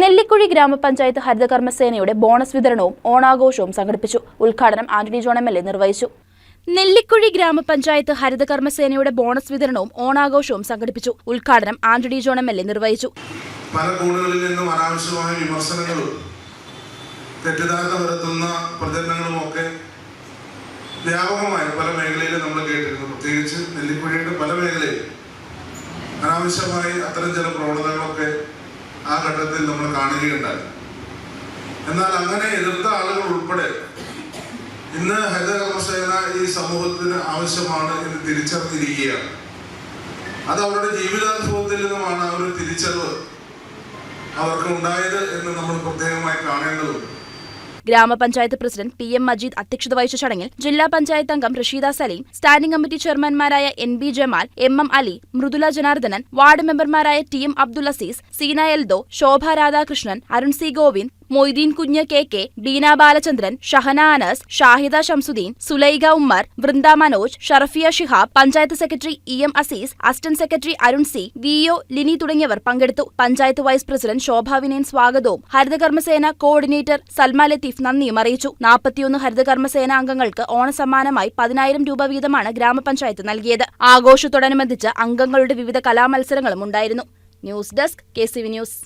നെല്ലിക്കുഴി ഗ്രാമപഞ്ചായത്ത് ഹരിതകർമ്മസേനയുടെ ബോണസ് വിതരണവും ഓണാഘോഷവും സംഘടിപ്പിച്ചു. ഉദ്ഘാടനം Antony John M L A നിർവഹിച്ചു. നെല്ലിക്കുഴി ഗ്രാമപഞ്ചായത്ത് ഹരിതകർമ്മസേനയുടെ ബോണസ് വിതരണവും ഓണാഘോഷവും സംഘടിപ്പിച്ചു. ഉദ്ഘാടനം Antony John M L A നിർവഹിച്ചു. പല കോണുകളിൽ നിന്നും അനാവശ്യമായ വിമർശനങ്ങളും തെറ്റിദ്ധാരണ വരുത്തുന്ന പ്രചരണങ്ങളും ഒക്കെ വ്യാപകമായി പല മേഖലയിലും നമ്മൾ കേട്ടിരുന്നു. പ്രത്യേകിച്ച് നെല്ലിക്കുഴിയുടെ പല മേഖലയിൽ അനാവശ്യമായി അത്തരം ചില പ്രവണതകളൊക്കെ ആ ഘട്ടത്തിൽ നമ്മൾ കാണുകയുണ്ടായി. എന്നാൽ അങ്ങനെ എതിർത്ത ആളുകൾ ഉൾപ്പെടെ ഇന്ന് ഹരിതകർമ്മസേന ഈ സമൂഹത്തിന് ആവശ്യമാണ് എന്ന് തിരിച്ചറിഞ്ഞിരിക്കുകയാണ്. അത് അവരുടെ ജീവിതാനുഭവത്തിൽ നിന്നുമാണ് ഒരു തിരിച്ചറിവ് അവർക്ക് ഉണ്ടായത് എന്ന് നമ്മൾ പ്രത്യേകമായി കാണേണ്ടതുണ്ട്. ഗ്രാമപഞ്ചായത്ത് പ്രസിഡന്റ് പി എം മജീദ് അധ്യക്ഷത വഹിച്ച ചടങ്ങിൽ ജില്ലാ പഞ്ചായത്ത് അംഗം Rasheeda Saleem standing committee ചെയർമാൻമാരായ N B Jamal M M Ali Mridula Janardhanan ward മെമ്പർമാരായ T M Abdul Azeez Seena Eldho Shobha Radhakrishnan Arun C Govind Moideen Kunju K K Beena Balachandran Shahana Anas Shahida Shamsuddin Sulaiga Ummer Vrinda Manoj Sharafiya Shihab panchayat secretary E M Azeez assistant secretary Arun C V O Lini തുടങ്ങിയവർ പങ്കെടുത്തു. Panchayat vice president Shobha Vinayan സ്വാഗതവും. ഹരിതകർമ്മസേന coordinator Salma Latheef നന്ദിയും അറിയിച്ചു. നാൽപ്പത്തിയൊന്ന് ഹരിതകർമ്മസേന അംഗങ്ങൾക്ക് ഓണസമ്മാനമായി പതിനായിരം രൂപ വീതമാണ് ഗ്രാമപഞ്ചായത്ത് നൽകിയത്. ആഘോഷത്തോടനുബന്ധിച്ച് അംഗങ്ങളുടെ വിവിധ കലാമത്സരങ്ങളും ഉണ്ടായിരുന്നു. News desk K C V news.